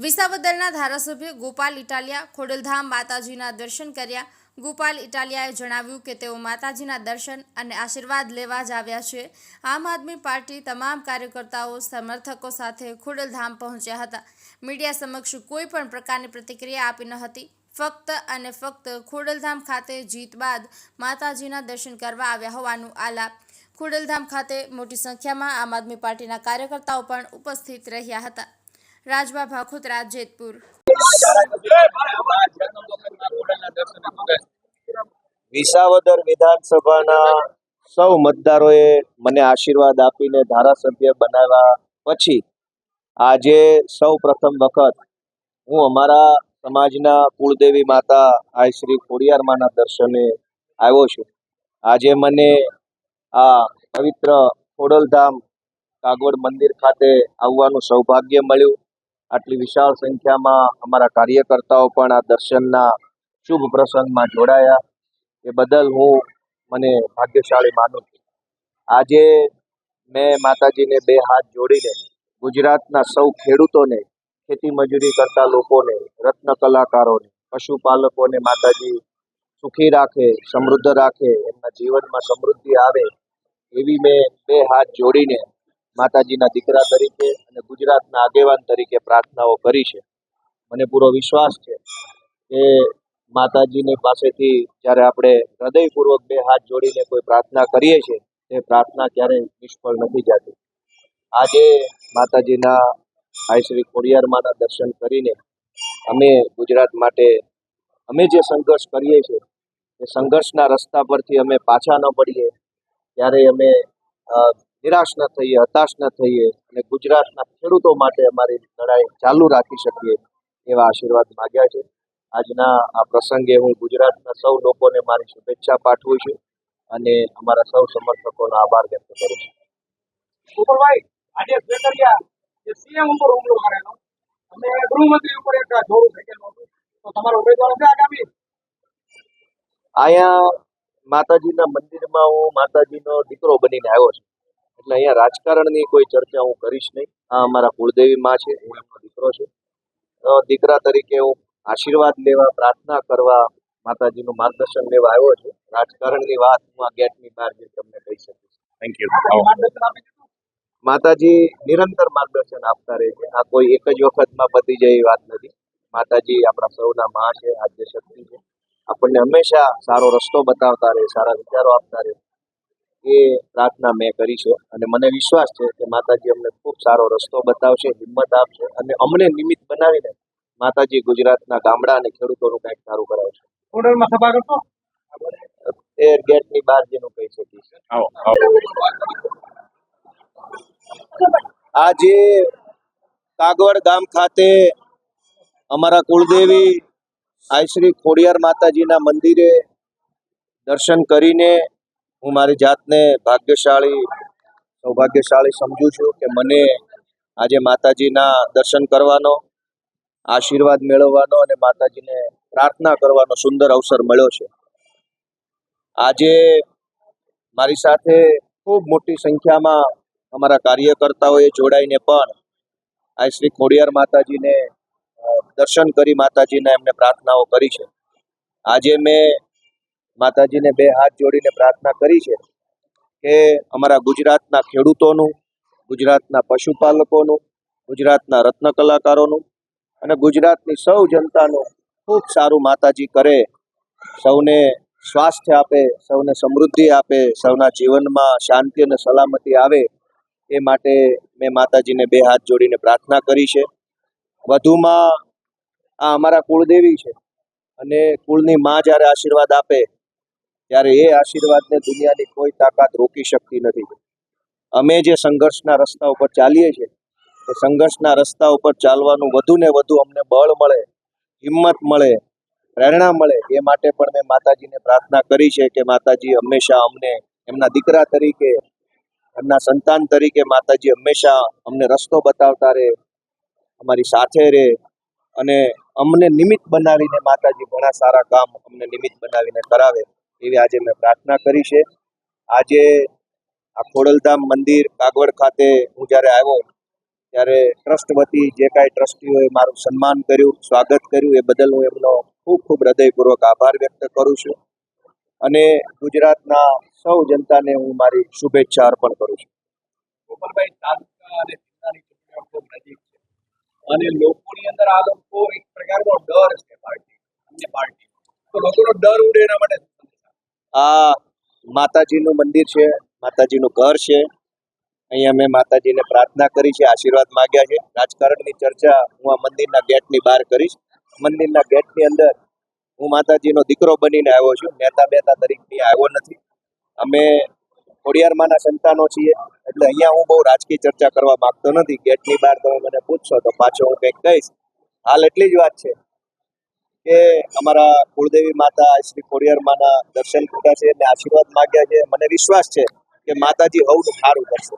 વિસાવદરના ધારાસભ્ય ગોપાલ ઇટાલિયા ખોડલધામ માતાજીના દર્શન કર્યા. ગોપાલ ઇટાલિયાએ જણાવ્યું કે તેઓ માતાજીના દર્શન અને આશીર્વાદ લેવા જ આવ્યા છે. આમ આદમી પાર્ટી તમામ કાર્યકર્તાઓ, સમર્થકો સાથે ખોડલધામ પહોંચ્યા હતા. મીડિયા સમક્ષ કોઈ પણ પ્રકારની પ્રતિક્રિયા આપી ન હતી. ફક્ત અને ફક્ત ખોડલધામ ખાતે જીત બાદ માતાજીના દર્શન કરવા આવ્યા હોવાનું આલાપ. ખોડલધામ ખાતે મોટી સંખ્યામાં આમ આદમી પાર્ટીના કાર્યકર્તાઓ પણ ઉપસ્થિત રહ્યા હતા. રાજબા ભાખોતરા જેતપુર વિસાવદર વિધાનસભાના સૌ મતદારોએ મને આશીર્વાદ આપીને ધારાસભ્ય બનાવ્યા પછી આજે સૌ પ્રથમ વખત હું અમારા સમાજના કુળદેવી માતા આઈ શ્રી ખોડિયારમાના દર્શને આવ્યો છું. આજે મને આ પવિત્ર ખોડલધામ કાગોડ મંદિર ખાતે આવવાનું સૌભાગ્ય મળ્યું. આટલી વિશાળ સંખ્યામાં અમારા કાર્યકર્તાઓ પણ આ દર્શનના શુભ પ્રસંગમાં જોડાયા. એ બદલ હું મને ભાગ્યશાળી માનું છું. આજે મેં માતાજીને બે હાથ જોડીને ગુજરાતના સૌ ખેડૂતોને, ખેતી મજૂરી કરતા લોકોને, રત્ન કલાકારોને, પશુપાલકોને માતાજી સુખી રાખે, સમૃદ્ધ રાખે, એમના જીવનમાં સમૃદ્ધિ આવે એવી મેં બે હાથ જોડીને માતાજીના દીકરા તરીકે અને ગુજરાતના આગેવાન તરીકે પ્રાર્થનાઓ કરી છે. મને પૂરો વિશ્વાસ છે કે માતાજીની પાસેથી જ્યારે આપણે હૃદયપૂર્વક બે હાથ જોડીને કોઈ પ્રાર્થના કરીએ છીએ, તે પ્રાર્થના ક્યારેય નિષ્ફળ નથી જતી. આજે માતાજીના ભાઈ શ્રી ખોડિયારમાંના દર્શન કરીને અમે ગુજરાત માટે, અમે જે સંઘર્ષ કરીએ છીએ, એ સંઘર્ષના રસ્તા પરથી અમે પાછા ન પડીએ. ત્યારે અમે નિરાશ ન થઈએ હતાશ ન થઈએ અને ગુજરાતના ખેડૂતો માટે અમારી લડાઈ ચાલુ રાખી શકીએ એવા આશીર્વાદ માગ્યા છે. આજના આ પ્રસંગે હું ગુજરાતના સૌ લોકોને મારી શુભેચ્છા પાઠવું છું અને અમારા સૌ સમર્થકોનો આભાર વ્યક્ત કરું છું. ગોપાલભાઈ આજે જે સીએમ ઉપર હુમલો કરેલો. અને ગૃહમંત્રી ઉપર એક જોડું ફેંકેલું હતું. તો તમારો ઉમેદવાર છે આગામી? અહીંયા માતાજીના મંદિરમાં હું માતાજીનો દીકરો બનીને આવ્યો છું. એટલે અહીંયા રાજકારણની કોઈ ચર્ચા હું કરીશ નહીં. આ અમારા કુળદેવી માં છે હું એમનો દીકરો છું. દીકરા તરીકે હું આશીર્વાદ લેવા પ્રાર્થના કરવા માતાજીનું માર્ગદર્શન લેવા આવ્યો છું. રાજકારણની વાત હું આ ગેટની બહાર જે તમને કહી શકીશ થેન્ક યુ માતાજી નિરંતર માર્ગદર્શન આપતા રહે છે. આ કોઈ એક જ વખતમાં પતી જાય એવી વાત નથી. માતાજી આપણા સૌના માં છે આદ્ય શક્તિ છે. આપણને હંમેશા સારો રસ્તો બતાવતા રહે સારા વિચારો આપતા રહે. એ પ્રાર્થના મેં કરી છે અને મને વિશ્વાસ છે કે માતાજી અમને ખૂબ સારો રસ્તો બતાવશે હિંમત આપશે અને અમને નિમિત્ત બનાવીને માતાજી ગુજરાતના ગામડા અને ખેડૂતોનું કંઈક સારું કરાવશે. ઓર્ડરમાં સભા કરશો? એ ગેટની બહાર જેનું કહી શકીશ. આજે કાગવડ ગામ ખાતે અમારા કુળદેવી આઈ શ્રી ખોડિયાર માતાજીના મંદિરે દર્શન કરીને હું મારી જાતને ભાગ્યશાળી, સૌભાગ્યશાળી સમજુ છું કે મને આજે માતાજીના દર્શન કરવાનો, આશીર્વાદ મેળવવાનો અને માતાજીને પ્રાર્થના કરવાનો સુંદર અવસર મળ્યો છે. આજે મારી સાથે ખૂબ મોટી સંખ્યામાં અમારા કાર્યકર્તાઓએ જોડાઈને પણ આ શ્રી ખોડિયાર માતાજીને દર્શન કરી માતાજીને એમને પ્રાર્થનાઓ કરી છે. આજે મેં માતાજીને બે હાથ જોડીને પ્રાર્થના કરી છે કે અમારા ગુજરાતના ખેડૂતોનું, ગુજરાતના પશુપાલકોનું, ગુજરાતના રત્ન કલાકારોનું અને ગુજરાતની સૌ જનતાનું ખૂબ સારું માતાજી કરે. સૌને સ્વાસ્થ્ય આપે, સૌને સમૃદ્ધિ આપે, સૌના જીવનમાં શાંતિ અને સલામતી આવે એ માટે મેં માતાજીને બે હાથ જોડીને પ્રાર્થના કરી છે. વધુમાં આ અમારા કુળદેવી છે અને કુળની માં જ્યારે આશીર્વાદ આપે ત્યારે એ આશીર્વાદને દુનિયાની કોઈ તાકાત રોકી શકતી નથી. અમે જે સંઘર્ષના રસ્તા ઉપર ચાલીએ છીએ, એ સંઘર્ષના રસ્તા ઉપર ચાલવાનું વધુ ને વધુ અમને બળ મળે, હિંમત મળે, પ્રેરણા મળે, એ માટે પણ મેં માતાજીને પ્રાર્થના કરી છે કે માતાજી હંમેશા અમને એમના દીકરા તરીકે, એમના સંતાન તરીકે માતાજી હંમેશા અમને રસ્તો બતાવતા રહે, અમારી સાથે રહે અને અમને નિમિત્ત બનાવીને માતાજી ઘણા સારા કામ અમને નિમિત્ત બનાવીને કરાવે. એવી આજે મેં પ્રાર્થના કરી છે. આજે આ ખોડલધામ મંદિર કાગવડ ખાતે હું જ્યારે આવ્યો, ત્યારે ટ્રસ્ટ વતી જે કાંઈ ટ્રસ્ટીઓએ મારું સન્માન કર્યું, સ્વાગત કર્યું, એ બદલ હું એમનો ખૂબ ખૂબ હૃદયપૂર્વક આભાર વ્યક્ત કરું છું. અને ગુજરાતના સૌ જનતાને હું મારી શુભેચ્છા અર્પણ કરું છું. અને લોકોની અંદર આ લોકો એક પ્રકારનો ડર છે પાર્ટી, અન્ય પાર્ટી. તો લોકોનો ડર ઉડે એના માટે? આ માતાજીનું મંદિર છે, માતાજીનું ઘર છે. અહીંયા મેં માતાજીને પ્રાર્થના કરી છે, આશીર્વાદ માગ્યા છે. રાજકારણની ચર્ચા હું આ મંદિરના ગેટની બહાર કરીશ. મંદિરના ગેટની અંદર હું માતાજીનો દીકરો બનીને આવ્યો છું. નેતા બેતા તરીકે આવ્યો નથી. અમે ખોડિયારમાંના સંતાનો છીએ. એટલે અહીંયા હું બહુ રાજકીય ચર્ચા કરવા માંગતો નથી. ગેટની બહાર તમે મને પૂછશો તો પાછો હું કંઈક કહીશ. હાલ એટલી જ વાત છે. કે અમારા કુળદેવી માતા, શ્રી ખોડિયારમાંના દર્શન કર્યા છે અને આશીર્વાદ માગ્યા છે. મને વિશ્વાસ છે કે માતાજી હવું સારું કરશે.